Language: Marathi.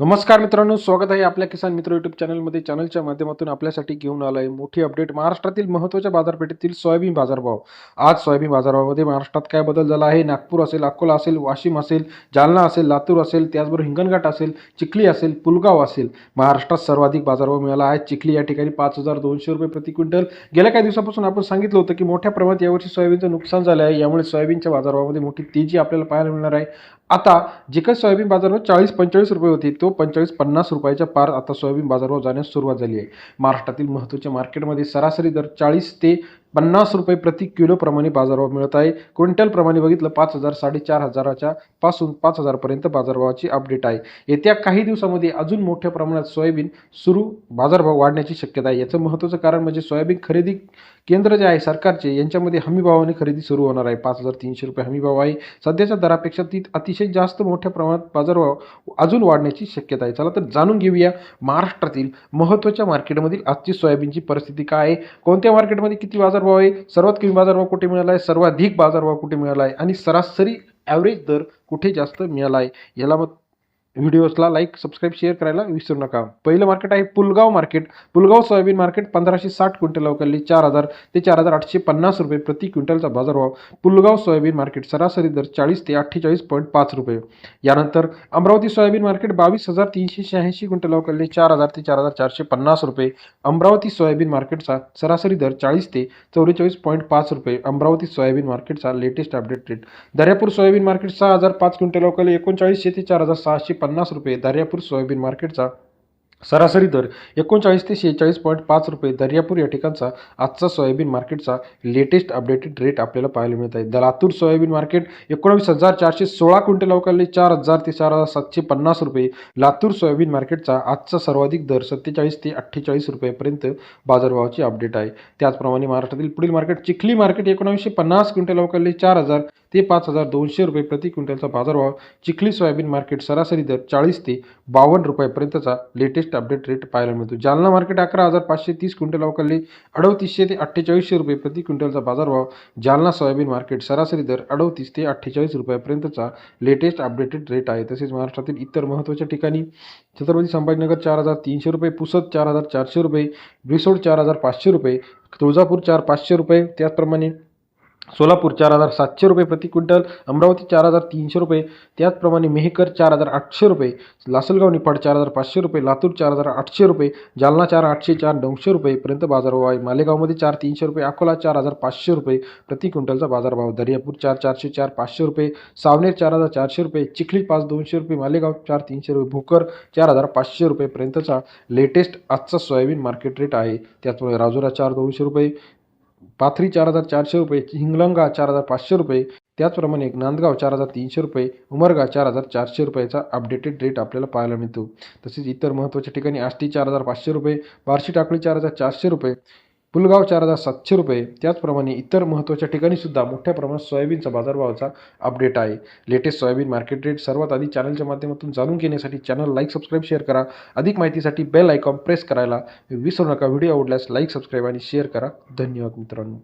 नमस्कार मित्रांनो स्वागत आहे आपल्या किसान मित्र युट्यूब चॅनलमध्ये चॅनलच्या माध्यमातून आपल्यासाठी घेऊन आलं आहे मोठी अपडेट महाराष्ट्रातील महत्त्वाच्या बाजारपेठेतील सोयाबीन बाजारभाव. आज सोयाबीन बाजारभावामध्ये महाराष्ट्रात काय बदल झाला आहे? नागपूर असेल अकोला असेल वाशिम असेल जालना असेल लातूर असेल त्याचबरोबर हिंगणघाट असेल चिखली असेल पुलगाव असेल. महाराष्ट्रात सर्वाधिक बाजारभाव मिळाला आहे. चिखली या ठिकाणी पाच हजार दोनशे रुपये प्रति क्विंटल. गेल्या काही दिवसापासून आपण सांगितलं होतं की मोठ्या प्रमाणात यावर्षी सोयाबीनचं नुकसान झालं आहे. यामुळे सोयाबीनच्या बाजारभावामध्ये मोठी तेजी आपल्याला पाहायला मिळणार आहे. आता जे काही सोयाबीन बाजारभाव चाळीस पंचेचाळीस रुपये होती तो पंचेचाळीस पन्नास रुपयाच्या पार आता सोयाबीन बाजारभाव जाण्यास सुरुवात झाली आहे. महाराष्ट्रातील महत्त्वाच्या मार्केटमध्ये सरासरी दर चाळीस ते पन्नास रुपये प्रति किलोप्रमाणे बाजारभाव मिळत आहे. क्विंटलप्रमाणे बघितलं पाच हजार साडेचार हजाराच्या पासून पाच हजारपर्यंत बाजारभावाची अपडेट आहे. येत्या काही दिवसामध्ये अजून मोठ्या प्रमाणात सोयाबीन सुरू बाजारभाव वाढण्याची शक्यता आहे. याचं महत्त्वाचं कारण म्हणजे सोयाबीन खरेदी केंद्र जे आहे सरकारचे यांच्यामध्ये हमीभावाने खरेदी सुरू होणार आहे. पाच हजार तीनशे रुपये हमीभाव आहे. सध्याच्या दरापेक्षा ती अतिशय जास्त मोठ्या प्रमाणात बाजारभाव अजून वाढण्याची शक्यता आहे. चला तर जाणून घेऊया महाराष्ट्रातील महत्त्वाच्या मार्केटमधील आजची सोयाबीनची परिस्थिती काय आहे? कोणत्या मार्केटमध्ये किती बाजार बाजारभाव आहे सर्वात कमी बाजारभाव कुठे मिळाला आहे सर्वाधिक बाजारभाव कुठे मिळाला आहे आणि सरासरी ॲव्हरेज दर कुठे जास्त मिळाला आहे याला मग व्हिडिओजला लाईक सबस्क्राईब शेअर करायला विसरू नका. पहिलं मार्केट आहे Pulgaon market. Pulgaon soybean market पंधराशे साठ क्विंटल अवकाली चार हजार ते चार हजार आठशे पन्नास रुपये प्रति क्विंटलचा बाजारभाव पुलगाव सोयाबीन मार्केट सरासरी दर चाळीस ते अठ्ठेचाळीस पॉईंट पाच रुपये. यानंतर अमरावती सोयाबीन मार्केट बावीस हजार तीनशे शहाऐंशी क्विंटल अवकाली चार हजार ते चार हजार चारशे पन्नास रुपये. अमरावती सोयाबीन मार्केटचा सरासरी दर चाळीस ते चौवेचाळीस पॉईंट पाच रुपये. अमरावती सोयाबीन मार्केटचा latest update rate. Daryapur soybean market सहा हजार पाच क्विंटल अवकाली एकोणचाळीसशे ते चार हजार सहाशे पन्नास रुपये दर्यापूर सोयाबीन मार्केटचा सरासरी दर एकोणचाळीस ते शेहेचाळीस पॉईंट पाच रुपये दर्यापूर या ठिकाणचा आजचा सोयाबीन मार्केटचा लेटेस्ट अपडेटेड रेट आपल्याला पाहायला मिळत आहे. लातूर सोयाबीन मार्केट एकोणावीस हजार चारशे सोळा क्विंटल अवकाळले चार हजार ते चार हजार सातशे पन्नास रुपये. लातूर सोयाबीन मार्केटचा आजचा सर्वाधिक दर सत्तेचाळीस ते अठ्ठेचाळीस रुपयेपर्यंत बाजारभावाची अपडेट आहे. त्याचप्रमाणे महाराष्ट्रातील पुढील मार्केट चिखली मार्केट एकोणावीसशे पन्नास क्विंटल अवकाळले चार हजार ते पाच हजार दोनशे रुपये प्रति क्विंटलचा बाजारभाव चिखली सोयाबीन मार्केट सरासरी दर चाळीस ते बावन्न रुपयापर्यंतचा लेटेस्ट अपडेट रेट पाहायला मिळतो. जालना मार्केट अकरा हजार पाचशे तीस क्विंटल अवकाळले अडतीसशे ते अठ्ठेचाळीसशे रुपये प्रति क्विंटलचा बाजारभाव जालना सोयाबीन मार्केट सरासरी दर अडतीस ते अठ्ठेचाळीस रुपयापर्यंतचा लेटेस्ट अपडेटेड रेट आहे. तसेच महाराष्ट्रातील इतर महत्त्वाच्या ठिकाणी छत्रपती संभाजीनगर चार हजार तीनशे रुपये पुसद चार हजार चारशे रुपये रिसोड चार हजार पाचशे रुपये तुळजापूर चार पाचशे रुपये त्याचप्रमाणे सोलापूर चार हजार सातशे रुपये प्रति क्विंटल अमरावती चार हजार तीनशे रुपये त्याचप्रमाणे मेहकर चार हजार आठशे रुपये लासलगाव निफाड चार हजार पाचशे रुपये लातूर चार हजार आठशे रुपये जालना चार आठशे चार नऊशे रुपयेपर्यंत बाजारभाव आहे मालेगावमध्ये चार तीनशे रुपये अकोला चार हजार पाचशे रुपये प्रति क्विंटलचा बाजारभाव दर्यापूर चार चारशे चार पाचशे रुपये सावनेर चार हजार चारशे रुपये चिखली पाच दोनशे रुपये मालेगाव चार तीनशे रुपये भोकर चार हजार पाचशे रुपयेपर्यंतचा लेटेस्ट आजचा सोयाबीन मार्केट रेट आहे त्याचमुळे राजुरा चार दोनशे रुपये पाथरी चार हजार चारशे रुपये हिंगलंगा चार हजार पाचशे रुपये त्याचप्रमाणे नांदगाव चार हजार तीनशे रुपये उमरगा चार हजार चारशे रुपयाचा अपडेटेड रेट आपल्याला पाहायला मिळतो. तसेच इतर महत्त्वाच्या ठिकाणी आष्टी चार हजार पाचशे रुपये बार्शी टाकळी चार हजार चारशे रुपये पुलगाव चार हजार सातशे रुपये. त्याचप्रमाणे इतर महत्त्वाच्या ठिकाणी सुद्धा मोठ्या प्रमाणात सोयाबीनचा बाजारभावाचा अपडेट आहे. लेटेस्ट सोयाबीन मार्केट रेट सर्वात आधी चॅनलच्या माध्यमातून जाणून घेण्यासाठी चॅनल लाईक सबस्क्राईब शेअर करा. अधिक माहितीसाठी बेल आयकॉन प्रेस करायला विसरू नका. व्हिडिओ आवडल्यास लाईक सबस्क्राईब आणि शेअर करा. धन्यवाद मित्रांनो.